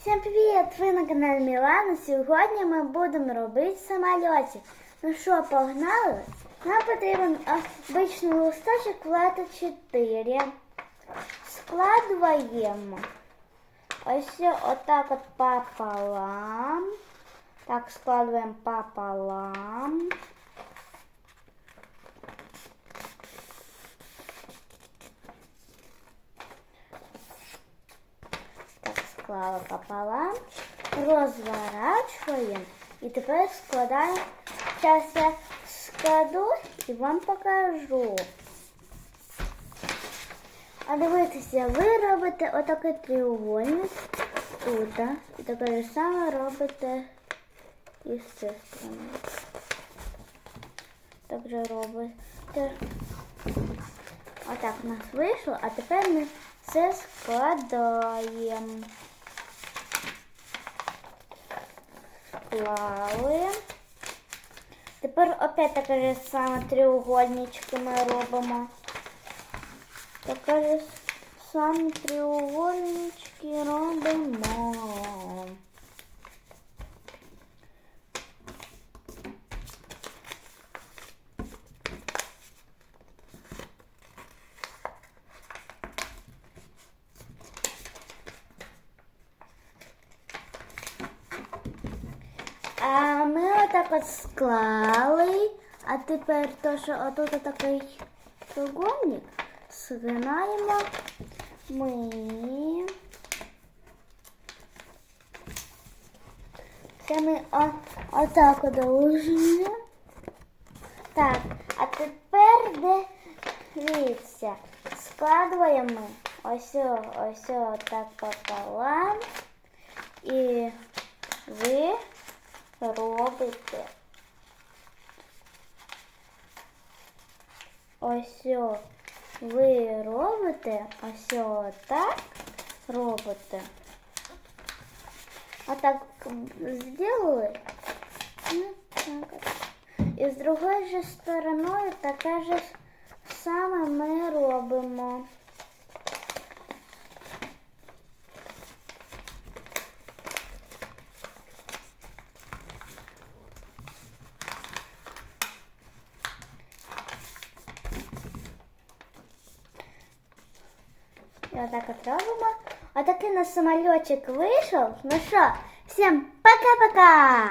Всім привіт! Ви на каналі Мілана. Сьогодні ми будемо робити самольотик. Ну що, погнали? Нам потрібен обичний листочок плати 4. Складуємо ось отак от пополам. Так, складуємо пополам. Так, склала пополам, розворачуємо і тепер складаємо. Зараз я складу і вам покажу. А дивитися, ви робите отакий треугольник тут. І таке ж саме робите і з цієї сторони. Так же робите. Отак у нас вийшло, а тепер ми це складаємо. Склали. Тепер опять таке ж саме треугольнички ми робимо. Таке ж саме треугольнички А ми отак от склали, а тепер то, що отут такий треугольник, згинаємо ми. Це ми о, отак одолжимо. Так, а тепер де дивіться, складуємо ми ось, о- ось о так пополам і ви робите ось ви робите ось так робите. А так сделали. Ну. І з другої же стороною таке же саме ми робимо. І отак от робимо. Отакий у нас самольотик вийшов. Ну що, всім пока-пока!